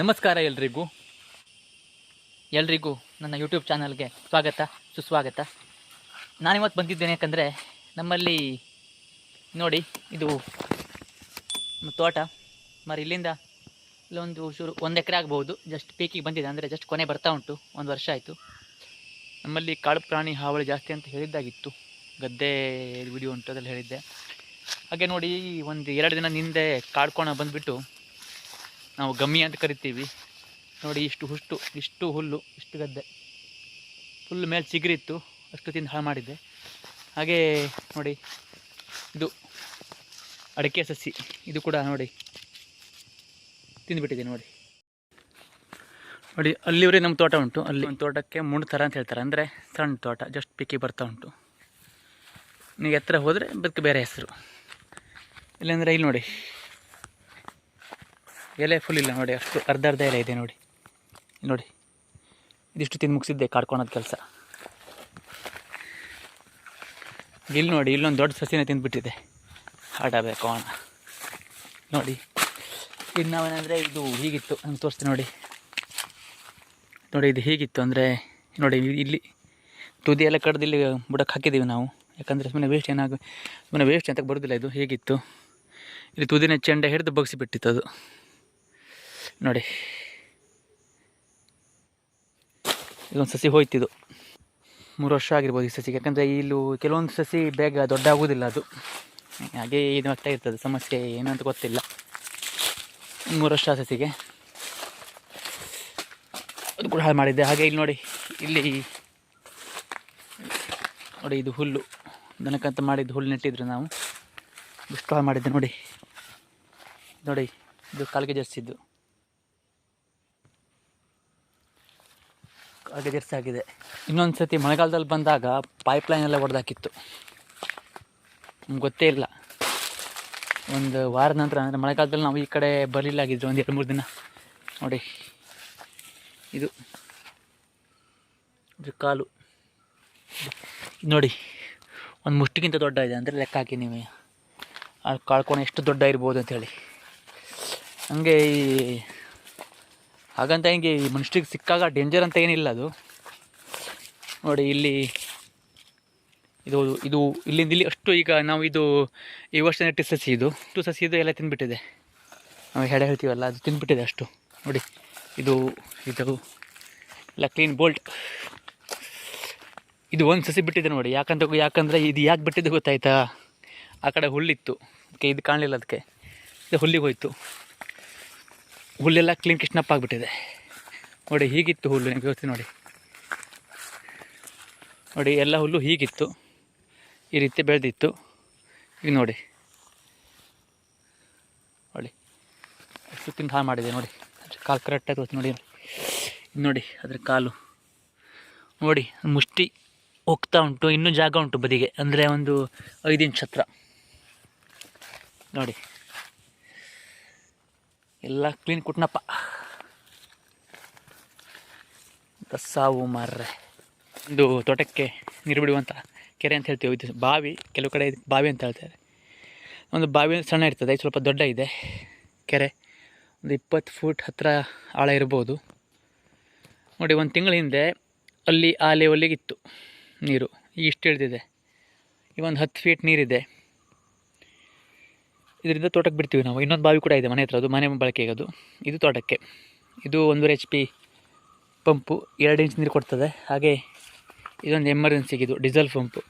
ನಮಸ್ಕಾರ ಎಲ್ರಿಗೂ. ಎಲ್ರಿಗೂ ನನ್ನ ಯೂಟ್ಯೂಬ್ ಚಾನಲ್ಗೆ ಸ್ವಾಗತ, ಸುಸ್ವಾಗತ. ನಾನಿವತ್ತು ಬಂದಿದ್ದೇನೆ ಯಾಕಂದರೆ ನಮ್ಮಲ್ಲಿ ನೋಡಿ ಇದು ತೋಟ. ಮರಿ ಇಲ್ಲಿಂದ ಇಲ್ಲೊಂದು ಶುರು ಒಂದು ಎಕರೆ ಆಗ್ಬೋದು ಜಸ್ಟ್ ಪೀಕಿಗೆ ಬಂದಿದೆ ಅಂದರೆ ಜಸ್ಟ್ ಕೊನೆ ಬರ್ತಾ ಉಂಟು. ಒಂದು ವರ್ಷ ಆಯಿತು. ನಮ್ಮಲ್ಲಿ ಕಾಡು ಪ್ರಾಣಿ ಹಾವಳಿ ಜಾಸ್ತಿ ಅಂತ ಹೇಳಿದ್ದಾಗಿತ್ತು. ಗದ್ದೆ ವಿಡಿಯೋ ಉಂಟು ಅದರಲ್ಲಿ ಹೇಳಿದ್ದೆ. ಹಾಗೆ ನೋಡಿ ಒಂದು ಎರಡು ದಿನ ಹಿಂದೆ ಕಾಡ್ಕೋಣ ಬಂದುಬಿಟ್ಟು ನಾವು ಗಮ್ಮಿ ಅಂತ ಕರಿತೀವಿ. ನೋಡಿ ಇಷ್ಟು ಹುಷ್ಟು, ಇಷ್ಟು ಹುಲ್ಲು, ಇಷ್ಟು ಗದ್ದೆ. ಫುಲ್ ಮೇಲೆ ಚಿಗುರಿತ್ತು ಅಷ್ಟು ತಿಂದು ಹಾಳು ಮಾಡಿದ್ದೆ. ಹಾಗೇ ನೋಡಿ, ಇದು ಅಡಿಕೆ ಸಸಿ, ಇದು ಕೂಡ ನೋಡಿ ತಿಂದುಬಿಟ್ಟಿದೆ ನೋಡಿ. ನೋಡಿ, ಅಲ್ಲಿವರೆ ನಮ್ಮ ತೋಟ ಉಂಟು. ಅಲ್ಲಿ ಒಂದು ತೋಟಕ್ಕೆ ಮುಣ್ಣು ಥರ ಅಂತ ಹೇಳ್ತಾರೆ. ಅಂದರೆ ಸಣ್ಣ ತೋಟ ಜಸ್ಟ್ ಪಿಕ್ಕಿ ಬರ್ತಾ ಉಂಟು. ನೀವು ಎತ್ತರ ಹೋದರೆ ಅದಕ್ಕೆ ಬೇರೆ ಹೆಸರು. ಇಲ್ಲಾಂದರೆ ಇಲ್ಲಿ ನೋಡಿ. ಎಲೆ ಫುಲ್ ಇಲ್ಲ ನೋಡಿ, ಅಷ್ಟು ಅರ್ಧ ಅರ್ಧ ಎಲೆ ಇದೆ ನೋಡಿ. ನೋಡಿ, ಇದಿಷ್ಟು ತಿಂದು ಮುಗಿಸಿದ್ದೆ, ಕಾಡ್ಕೊಳೋದು ಕೆಲಸ. ಇಲ್ಲಿ ನೋಡಿ, ಇಲ್ಲೊಂದು ದೊಡ್ಡ ಸಸಿನ ತಿಂದುಬಿಟ್ಟಿದೆ. ಹಾಡಬೇಕು ಅಣ್ಣ ನೋಡಿ ಇದು ನಾವೇನಂದರೆ ಇದು ಹೀಗಿತ್ತು ಅಂತ ತೋರಿಸ್ತೀನಿ ನೋಡಿ. ನೋಡಿ, ಇದು ಹೀಗಿತ್ತು ಅಂದರೆ, ನೋಡಿ, ಇಲ್ಲಿ ತುದಿ ಎಲ್ಲ ಕಡ್ದು ಇಲ್ಲಿ ಬುಡಕ್ಕೆ ಹಾಕಿದ್ದೀವಿ ನಾವು. ಯಾಕಂದರೆ ಸುಮ್ಮನೆ ವೇಸ್ಟ್ ಏನಾಗ ಸುಮ್ಮನೆ ವೇಸ್ಟ್ ಅಂತ ಬರೋದಿಲ್ಲ, ಇದು ಹೀಗಿತ್ತು. ಇಲ್ಲಿ ತುದಿನ ಚೆಂಡೆ ಹಿಡಿದು ಬಗ್ಸಿಬಿಟ್ಟಿತ್ತು ಅದು. ನೋಡಿ. ಇದೊಂದು ಸಸಿ ಹೋಯ್ತಿದ್ದು ಮೂರು ವರ್ಷ ಆಗಿರ್ಬೋದು ಈ ಸಸಿಗೆ. ಯಾಕಂದರೆ ಇಲ್ಲೂ ಕೆಲವೊಂದು ಸಸಿ ಬೇಗ ದೊಡ್ಡ ಆಗೋದಿಲ್ಲ ಅದು. ಹಾಗೆ ಇದು ಆಗ್ತಾ ಇರ್ತದೆ. ಸಮಸ್ಯೆ ಏನು ಅಂತ ಗೊತ್ತಿಲ್ಲ. ಮೂರು ವರ್ಷ ಸಸಿಗೆ. ಅದು ಕೂಡ ಹಾಳು ಮಾಡಿದ್ದೆ ಹಾಗೆ ಇಲ್ಲಿ ನೋಡಿ ಇಲ್ಲಿ ನೋಡಿ ಇದು ಹುಲ್ಲು. ದನಕ್ಕಂತ ಮಾಡಿದ್ದು ಹುಲ್ಲು ನೆಟ್ಟಿದ್ರು ನಾವು. ಇಷ್ಟು ಹಾಳು ಮಾಡಿದ್ದೆ ನೋಡಿ. ನೋಡಿ, ಇದು ಕಾಲಿಗೆ ಜರ್ಸಿದ್ದು. ಆಗಿದೆ. ಇನ್ನೊಂದು ಸತಿ ಮಳೆಗಾಲದಲ್ಲಿ ಬಂದಾಗ ಪೈಪ್ ಲೈನ್ ಎಲ್ಲ ಹೊಡೆದಾಕಿತ್ತು ನಮ್ಗೆ ಗೊತ್ತೇ ಇಲ್ಲ. ಒಂದು ವಾರದ ನಂತರ, ಅಂದರೆ ಮಳೆಗಾಲದಲ್ಲಿ ನಾವು ಈ ಕಡೆ ಬರಲಿಲ್ಲ ಆಗಿದ್ರು ಒಂದು ಎರಡು ಮೂರು ದಿನ. ನೋಡಿ, ಇದು. ಇದು ಕಾಲು. ನೋಡಿ, ಒಂದು ಮುಷ್ಟಿಗಿಂತ ದೊಡ್ಡ ಇದೆ, ಅಂದರೆ ಲೆಕ್ಕ ಹಾಕಿ ನೀವು. ಆ ಕಾಳ್ಕೋಣ ಎಷ್ಟು ದೊಡ್ಡ ಇರ್ಬೋದು ಅಂತೇಳಿ ಹಂಗೆ ಈ ಹಾಗಂತ ಹಿಂಗೆ ಈ ಮನುಷ್ಯರಿಗೆ ಸಿಕ್ಕಾಗ ಡೇಂಜರ್ ಅಂತ ಏನಿಲ್ಲ ಅದು. ನೋಡಿ ಇಲ್ಲಿ ಇದು ಇದು ಇಲ್ಲಿಂದ ಇಲ್ಲಿ ಅಷ್ಟು ಈಗ ನಾವು ಇದು ಈ ವರ್ಷ ನೆಟ್ಟಿದ್ದ ಸಸಿ ಇದು. ಅಷ್ಟು ಸಸಿ ಇದು ಎಲ್ಲ ತಿಂದುಬಿಟ್ಟಿದೆ ನಾವು ಹೆಡೆ ಹೇಳ್ತೀವಲ್ಲ, ಅದು ತಿಂದುಬಿಟ್ಟಿದೆ ಅಷ್ಟು. ನೋಡಿ, ಇದು ಇದು ಎಲ್ಲ ಕ್ಲೀನ್ ಬೋಲ್ಟ್ ಇದು ಒಂದು ಸಸಿ ಬಿಟ್ಟಿದೆ ನೋಡಿ ಯಾಕಂತ ಯಾಕಂದರೆ ಇದು ಯಾಕೆ ಬಿಟ್ಟಿದ್ದು ಗೊತ್ತಾಯ್ತಾ? ಆ ಕಡೆ ಹುಲ್ಲಿತ್ತು. ಅದಕ್ಕೆ ಇದು ಕಾಣಲಿಲ್ಲ ಅದಕ್ಕೆ. ಇದು ಹುಲ್ಲಿಗೆ ಹೋಯ್ತು. ಹುಲ್ಲೆಲ್ಲ ಕ್ಲೀನ್ ಕಿಶ್ನಪ್ ಆಗಿಬಿಟ್ಟಿದೆ. ನೋಡಿ, ಹೀಗಿತ್ತು ಹುಲ್ಲು, ನಿಮಗೆ ನೋಡಿ. ನೋಡಿ, ಎಲ್ಲ ಹುಲ್ಲು ಹೀಗಿತ್ತು. ಈ ರೀತಿ ಬೆಳೆದಿತ್ತು. ಈಗ ನೋಡಿ. ನೋಡಿ ತಿಂದು ಹಾಳು ಮಾಡಿದೆ, ನೋಡಿ. ಕಾಲು ಕರೆಕ್ಟಾಗಿ ತೋರಿಸಿ ನೋಡಿ. ನೋಡಿ, ಅದ್ರ ಕಾಲು. ನೋಡಿ, ಮುಷ್ಟಿ ಹೋಗ್ತಾ ಉಂಟು, ಇನ್ನೂ ಜಾಗ ಉಂಟು ಬದಿಗೆ. ಅಂದರೆ ಒಂದು ಐದು ಇಂಚ್ ಹತ್ರ. ನೋಡಿ. ಎಲ್ಲ ಕ್ಲೀನ್ ಕುಟ್ನಪ್ಪ. ಸಾವು ಮಾರ್ರೆ. ಒಂದು ತೋಟಕ್ಕೆ ನೀರು ಬಿಡುವಂಥ ಕೆರೆ ಅಂತ ಹೇಳ್ತೀವಿ, ಇದು ಬಾವಿ, ಕೆಲವು ಕಡೆ ಬಾವಿ ಅಂತ ಹೇಳ್ತಾರೆ. ಒಂದು ಬಾವಿ ಸಣ್ಣ ಇರ್ತದೆ ಸ್ವಲ್ಪ ದೊಡ್ಡ ಇದೆ ಕೆರೆ. ಒಂದು ಇಪ್ಪತ್ತು ಫೂಟ್ ಹತ್ತಿರ ಆಳ ಇರ್ಬೋದು. ನೋಡಿ, ಒಂದು ತಿಂಗಳ ಹಿಂದೆ ಅಲ್ಲಿ ಆ ಲೆವೆಲ್ಲಿಗೆ ಇತ್ತು ನೀರು ಇಷ್ಟು ಇಳಿದಿದೆ. ಈ ಒಂದು ಹತ್ತು ಫೀಟ್ ನೀರಿದೆ. ಇದರಿಂದ ತೋಟಕ್ಕೆ ಬಿಡ್ತೀವಿ ನಾವು. ಇನ್ನೊಂದು ಬಾವಿ ಕೂಡ ಇದೆ ಮನೆ ಹತ್ರ, ಅದು ಮನೆ ಬಳಕೆಗೆ ಅದು ಇದು ತೋಟಕ್ಕೆ. ಇದು ಒಂದೂವರೆ ಎಚ್ ಪಿ ಪಂಪು ಎರಡು ಇಂಚ್ ನೀರು ಕೊಡ್ತದೆ. ಹಾಗೆ ಇದೊಂದು ಎಮರ್ಜೆನ್ಸಿಗೆ ಇದು ಡೀಸೆಲ್ ಪಂಪು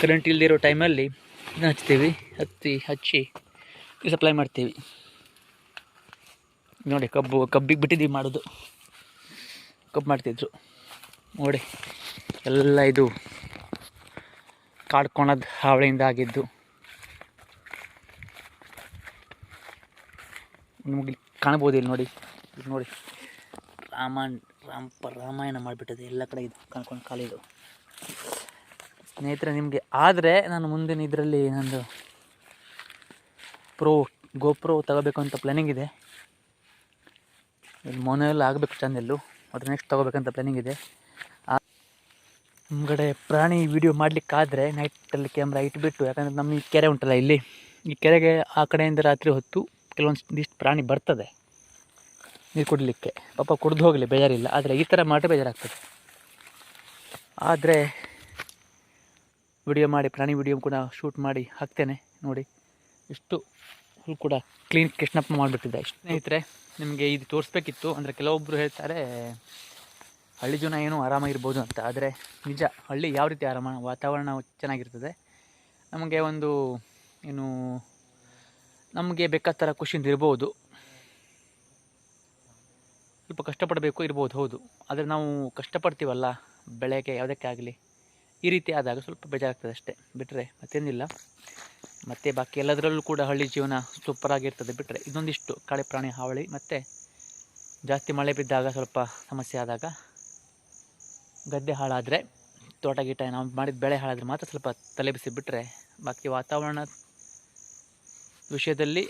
ಕರೆಂಟ್ ಇಲ್ಲದಿರೋ ಟೈಮಲ್ಲಿ ಇದನ್ನು ಹಚ್ತೀವಿ. ಹತ್ತಿ ಹಚ್ಚಿ ಸಪ್ಲೈ ಮಾಡ್ತೀವಿ. ನೋಡಿ, ಕಬ್ಬು, ಕಬ್ಬಿಗೆ ಬಿಟ್ಟಿದ್ದೀವಿ ಮಾಡೋದು. ಕಬ್ಬು ಮಾಡ್ತಿದ್ರು. ನೋಡಿ, ಎಲ್ಲ ಇದು ಕಾಡ್ಕೊಳೋದು ಹಾವಳಿಯಿಂದ ಆಗಿದ್ದು. ನಿಮಗೆ ಕಾಣ್ಬೋದು ಇಲ್ಲಿ ನೋಡಿ. ಇಲ್ಲಿ ನೋಡಿ. ರಾಮಾಯಣ, ರಾಮ, ರಾಮಾಯಣ ಮಾಡಿಬಿಟ್ಟಿದೆ. ಎಲ್ಲ ಕಡೆ ಇದು ಕಾಣ್ಕೊಂಡು ಕಾಲಿದು ಸ್ನೇಹಿತರೆ, ನಿಮಗೆ ಆದರೆ ನಾನು ಮುಂದಿನ ಇದರಲ್ಲಿ ನಂದು ಪ್ರೋ ಗೋಪ್ರೋ ತಗೋಬೇಕು ಅಂತ ಪ್ಲ್ಯಾನಿಂಗ್ ಇದೆ. ಇಲ್ಲಿ ಎಲ್ಲ ಆಗಬೇಕು ಚಾನೆಲ್ಲು ಅದ್ರ ನೆಕ್ಸ್ಟ್ ತೊಗೋಬೇಕಂತ ಪ್ಲ್ಯಾನಿಂಗ್ ಇದೆ. ನಿಮ್ಗಡೆ ಪ್ರಾಣಿ ವಿಡಿಯೋ ಮಾಡಲಿಕ್ಕಾದರೆ ನೈಟಲ್ಲಿ ಕ್ಯಾಮ್ರಾ ಇಟ್ಬಿಟ್ಟು, ಯಾಕಂದರೆ ನಮ್ಮ ಈ ಕೆರೆ ಉಂಟಲ್ಲ ಇಲ್ಲಿ. ಈ ಕೆರೆಗೆ ಆ ಕಡೆಯಿಂದ ರಾತ್ರಿ ಹೊತ್ತು ಕೆಲವೊಂದು ಇಷ್ಟು ಪ್ರಾಣಿ ಬರ್ತದೆ. ನೀರು ಕುಡಲಿಕ್ಕೆ. ಪಾಪ ಕುಡ್ದು ಹೋಗಲಿ, ಬೇಜಾರಿಲ್ಲ. ಆದರೆ ಈ ಥರ ಮಾಡಿದ್ರೆ ಬೇಜಾರಾಗ್ತದೆ. ಆದರೆ ವಿಡಿಯೋ ಮಾಡಿ, ಪ್ರಾಣಿ ವಿಡಿಯೋ ಕೂಡ ಶೂಟ್ ಮಾಡಿ ಹಾಕ್ತೇನೆ ನೋಡಿ. ಇಷ್ಟು ಹುಲ್ಲು ಕೂಡ ಕ್ಲೀನ್ ಕೃಷ್ಣಪ್ಪ ಮಾಡಿಬಿಟ್ಟಿದ್ದೆ ಸ್ನೇಹಿತರೆ, ನಿಮಗೆ ಇದು ತೋರಿಸ್ಬೇಕಿತ್ತು. ಅಂದರೆ ಕೆಲವೊಬ್ಬರು ಹೇಳ್ತಾರೆ, ಹಳ್ಳಿ ಜೀವನ ಏನು ಆರಾಮಾಗಿರ್ಬೋದು ಅಂತ. ಆದರೆ ನಿಜ, ಹಳ್ಳಿ ಯಾವ ರೀತಿ ಆರಾಮ, ವಾತಾವರಣ ಚೆನ್ನಾಗಿರ್ತದೆ. ನಮಗೆ ಒಂದು, ಏನು ನಮಗೆ ಬೇಕಾದ ಥರ ಖುಷಿಯಿಂದ ಇರ್ಬೋದು. ಸ್ವಲ್ಪ ಕಷ್ಟಪಡಬೇಕು ಇರ್ಬೋದು, ಹೌದು. ಆದರೆ ನಾವು ಕಷ್ಟಪಡ್ತೀವಲ್ಲ, ಬೆಳೆಗೆ ಯಾವುದಕ್ಕೆ ಆಗಲಿ ಈ ರೀತಿ ಆದಾಗ ಸ್ವಲ್ಪ ಬೇಜಾರಾಗ್ತದೆ ಅಷ್ಟೇ. ಬಿಟ್ಟರೆ ಮತ್ತೇನಿಲ್ಲ. ಮತ್ತು ಬಾಕಿ ಎಲ್ಲದರಲ್ಲೂ ಕೂಡ ಹಳ್ಳಿ ಜೀವನ ಸೂಪರಾಗಿರ್ತದೆ ಬಿಟ್ಟರೆ ಇದೊಂದಿಷ್ಟು ಕಾಳೆ ಪ್ರಾಣಿ ಹಾವಳಿ ಮತ್ತು ಜಾಸ್ತಿ ಮಳೆ ಬಿದ್ದಾಗ ಸ್ವಲ್ಪ ಸಮಸ್ಯೆ ಆದಾಗ ಗದ್ದೆ ಹಾಳಾದರೆ, ತೋಟ ಗೀಟ ನಾವು ಮಾಡಿದ ಬೆಳೆ ಹಾಳಾದರೆ ಮಾತ್ರ ಸ್ವಲ್ಪ ತಲೆ ಬಿಸಿ ಬಿಟ್ಟರೆ ಬಾಕಿ ವಾತಾವರಣ ವಿಷಯದಲ್ಲಿ,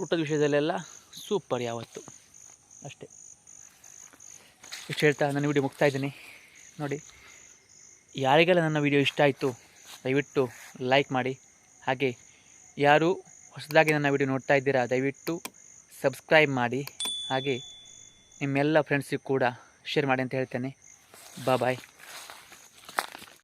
ಊಟದ ವಿಷಯದಲ್ಲೆಲ್ಲ ಸೂಪರ್ ಯಾವತ್ತು. ಅಷ್ಟೇ. ಇಷ್ಟು ಹೇಳ್ತಾ ನನ್ನ ವಿಡಿಯೋ ಮುಗ್ತಾ ಇದ್ದೀನಿ. ನೋಡಿ, ಯಾರಿಗೆಲ್ಲ ನನ್ನ ವಿಡಿಯೋ ಇಷ್ಟ ಆಯಿತು, ದಯವಿಟ್ಟು ಲೈಕ್ ಮಾಡಿ. ಹಾಗೆ, ಯಾರು ಹೊಸದಾಗಿ ನನ್ನ ವಿಡಿಯೋ ನೋಡ್ತಾ ಇದ್ದೀರಾ, ದಯವಿಟ್ಟು ಸಬ್ಸ್ಕ್ರೈಬ್ ಮಾಡಿ. ಹಾಗೆ, ನಿಮ್ಮೆಲ್ಲ ಫ್ರೆಂಡ್ಸಿಗೆ ಕೂಡ ಶೇರ್ ಮಾಡಿ ಅಂತ ಹೇಳ್ತೇನೆ. ಬಾಯ್